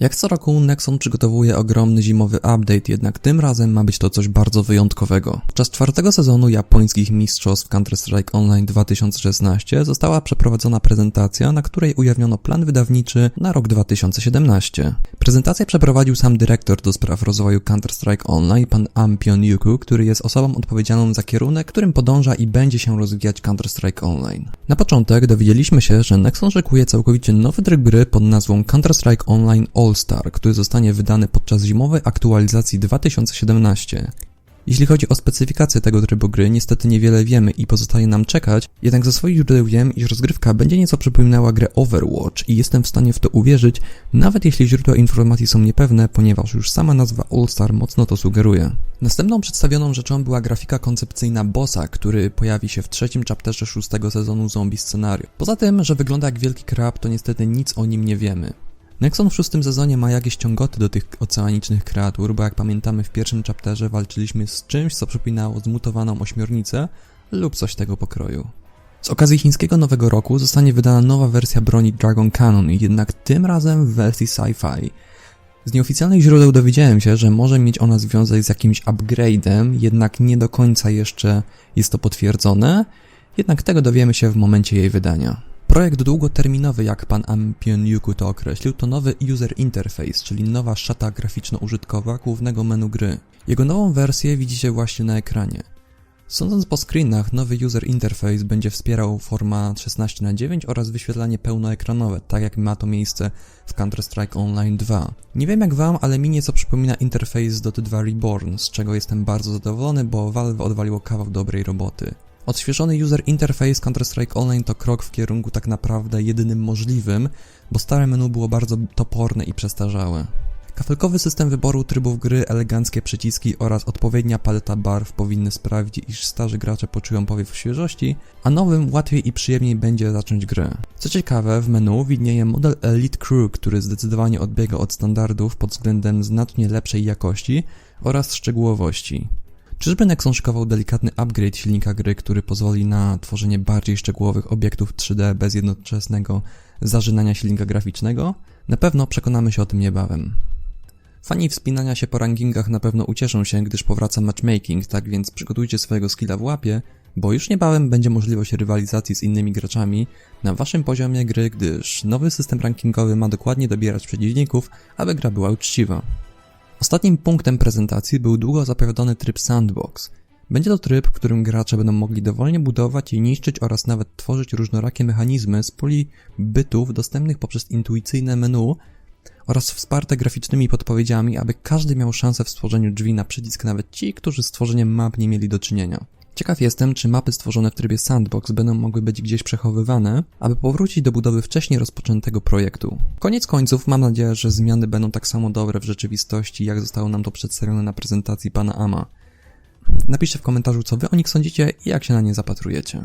Jak co roku Nexon przygotowuje ogromny zimowy update, jednak tym razem ma być to coś bardzo wyjątkowego. Podczas czwartego sezonu japońskich mistrzostw Counter-Strike Online 2016 została przeprowadzona prezentacja, na której ujawniono plan wydawniczy na rok 2017. Prezentację przeprowadził sam dyrektor do spraw rozwoju Counter-Strike Online, pan Ampion Yuku, który jest osobą odpowiedzialną za kierunek, którym podąża i będzie się rozwijać Counter-Strike Online. Na początek dowiedzieliśmy się, że Nexon szykuje całkowicie nowy tryb gry pod nazwą Counter-Strike Online All-Star, który zostanie wydany podczas zimowej aktualizacji 2017. Jeśli chodzi o specyfikację tego trybu gry, niestety niewiele wiemy i pozostaje nam czekać, jednak ze swoich źródeł wiem, iż rozgrywka będzie nieco przypominała grę Overwatch i jestem w stanie w to uwierzyć, nawet jeśli źródła informacji są niepewne, ponieważ już sama nazwa All-Star mocno to sugeruje. Następną przedstawioną rzeczą była grafika koncepcyjna bossa, który pojawi się w trzecim chapterze szóstego sezonu zombie scenariusz. Poza tym, że wygląda jak wielki krab, to niestety nic o nim nie wiemy. Nexon w szóstym sezonie ma jakieś ciągoty do tych oceanicznych kreatur, bo jak pamiętamy w pierwszym chapterze walczyliśmy z czymś, co przypominało zmutowaną ośmiornicę lub coś tego pokroju. Z okazji chińskiego Nowego Roku zostanie wydana nowa wersja broni Dragon Cannon, jednak tym razem w wersji sci-fi. Z nieoficjalnych źródeł dowiedziałem się, że może mieć ona związek z jakimś upgrade'em, jednak nie do końca jeszcze jest to potwierdzone, jednak tego dowiemy się w momencie jej wydania. Projekt długoterminowy, jak pan Ampion Yuku to określił, to nowy User Interface, czyli nowa szata graficzno-użytkowa głównego menu gry. Jego nową wersję widzicie właśnie na ekranie. Sądząc po screenach, nowy User Interface będzie wspierał format 16 na 9 oraz wyświetlanie pełnoekranowe, tak jak ma to miejsce w Counter-Strike Online 2. Nie wiem jak wam, ale mi nieco przypomina interfejs Dota 2 Reborn, z czego jestem bardzo zadowolony, bo Valve odwaliło kawał dobrej roboty. Odświeżony user interface Counter-Strike Online to krok w kierunku tak naprawdę jedynym możliwym, bo stare menu było bardzo toporne i przestarzałe. Kafelkowy system wyboru trybów gry, eleganckie przyciski oraz odpowiednia paleta barw powinny sprawić, iż starzy gracze poczują powiew świeżości, a nowym łatwiej i przyjemniej będzie zacząć grę. Co ciekawe, w menu widnieje model Elite Crew, który zdecydowanie odbiega od standardów pod względem znacznie lepszej jakości oraz szczegółowości. Czyżby Nexon szykował delikatny upgrade silnika gry, który pozwoli na tworzenie bardziej szczegółowych obiektów 3D bez jednoczesnego zażynania silnika graficznego? Na pewno przekonamy się o tym niebawem. Fani wspinania się po rankingach na pewno ucieszą się, gdyż powraca matchmaking, tak więc przygotujcie swojego skilla w łapie, bo już niebawem będzie możliwość rywalizacji z innymi graczami na waszym poziomie gry, gdyż nowy system rankingowy ma dokładnie dobierać przeciwników, aby gra była uczciwa. Ostatnim punktem prezentacji był długo zapowiadany tryb Sandbox. Będzie to tryb, w którym gracze będą mogli dowolnie budować i niszczyć oraz nawet tworzyć różnorakie mechanizmy z puli bytów dostępnych poprzez intuicyjne menu oraz wsparte graficznymi podpowiedziami, aby każdy miał szansę w stworzeniu drzwi na przycisk, nawet ci, którzy z tworzeniem map nie mieli do czynienia. Ciekaw jestem, czy mapy stworzone w trybie sandbox będą mogły być gdzieś przechowywane, aby powrócić do budowy wcześniej rozpoczętego projektu. Koniec końców mam nadzieję, że zmiany będą tak samo dobre w rzeczywistości, jak zostało nam to przedstawione na prezentacji pana Ama. Napiszcie w komentarzu, co wy o nich sądzicie i jak się na nie zapatrujecie.